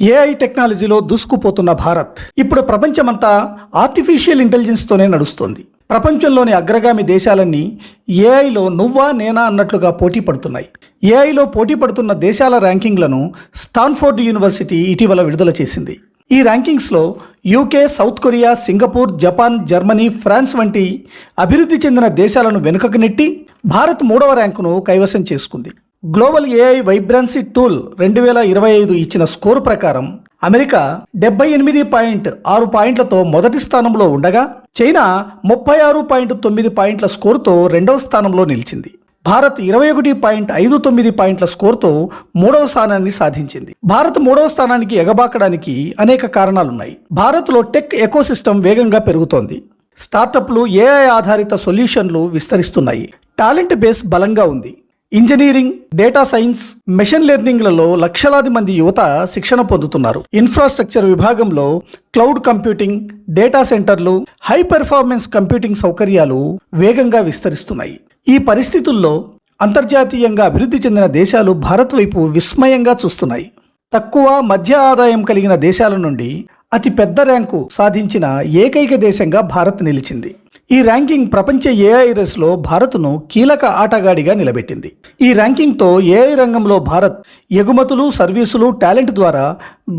AI టెక్నాలజీలో దూసుకుపోతున్న భారత్ ఇప్పుడు ప్రపంచమంతా ఆర్టిఫిషియల్ ఇంటెలిజెన్స్తోనే నడుస్తోంది. ప్రపంచంలోని అగ్రగామి దేశాలన్నీ ఏఐలో నువ్వా నేనా అన్నట్లుగా పోటీ పడుతున్నాయి. ఏఐలో పోటీ పడుతున్న దేశాల ర్యాంకింగ్లను స్టాన్ఫోర్డ్ యూనివర్సిటీ ఇటీవల విడుదల చేసింది. ఈ ర్యాంకింగ్స్లో UK South Korea Singapore Japan Germany France వంటి అభివృద్ధి చెందిన దేశాలను వెనుకకు నెట్టి భారత్ మూడవ ర్యాంకును కైవసం చేసుకుంది. గ్లోబల్ ఏఐ వైబ్రాన్సీ టూల్ రెండు వేల ఇరవై ఐదు ఇచ్చిన స్కోర్ ప్రకారం అమెరికా డెబ్బై ఎనిమిది పాయింట్ ఆరు పాయింట్లతో మొదటి స్థానంలో ఉండగా చైనా ముప్పై ఆరు పాయింట్ తొమ్మిది పాయింట్ల స్కోరుతో రెండవ స్థానంలో నిలిచింది. భారత్ ఇరవై ఒకటి పాయింట్ ఐదు తొమ్మిది పాయింట్ల స్కోర్తో మూడవ స్థానాన్ని సాధించింది. భారత్ మూడవ స్థానానికి ఎగబాకడానికి అనేక కారణాలున్నాయి. భారత్లో టెక్ ఎకోసిస్టమ్ వేగంగా పెరుగుతోంది. స్టార్టప్లు ఏఐ ఆధారిత సొల్యూషన్లు విస్తరిస్తున్నాయి. టాలెంట్ బేస్ బలంగా ఉంది. ఇంజనీరింగ్ డేటా సైన్స్ మెషిన్ లెర్నింగ్లలో లక్షలాది మంది యువత శిక్షణ పొందుతున్నారు. ఇన్ఫ్రాస్ట్రక్చర్ విభాగంలో క్లౌడ్ కంప్యూటింగ్ డేటా సెంటర్లు హై పెర్ఫార్మెన్స్ కంప్యూటింగ్ సౌకర్యాలు వేగంగా విస్తరిస్తున్నాయి. ఈ పరిస్థితుల్లో అంతర్జాతీయంగా అభివృద్ధి చెందిన దేశాలు భారత్ వైపు విస్మయంగా చూస్తున్నాయి. తక్కువ మధ్య ఆదాయం కలిగిన దేశాల నుండి అతి పెద్ద ర్యాంకు సాధించిన ఏకైక దేశంగా భారత్ నిలిచింది. ఈ ర్యాంకింగ్ ప్రపంచ ఏఐ రేస్లో భారత్ను కీలక ఆటగాడిగా నిలబెట్టింది. ఈ ర్యాంకింగ్తో ఏఐ రంగంలో భారత్ ఎగుమతులు సర్వీసులు టాలెంట్ ద్వారా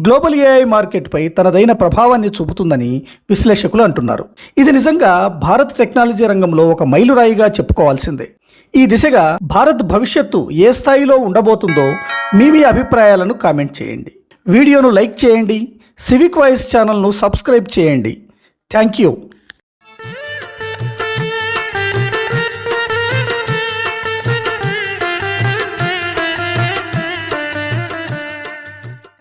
గ్లోబల్ ఏఐ మార్కెట్పై తనదైన ప్రభావాన్ని చూపుతుందని విశ్లేషకులు అంటున్నారు. ఇది నిజంగా భారత్ టెక్నాలజీ రంగంలో ఒక మైలురాయిగా చెప్పుకోవాల్సిందే. ఈ దిశగా భారత్ భవిష్యత్తు ఏ స్థాయిలో ఉండబోతుందో మీ మీ అభిప్రాయాలను కామెంట్ చేయండి. వీడియోను లైక్ చేయండి. సివిక్ వాయిస్ ఛానల్ను సబ్స్క్రైబ్ చేయండి. Thank you.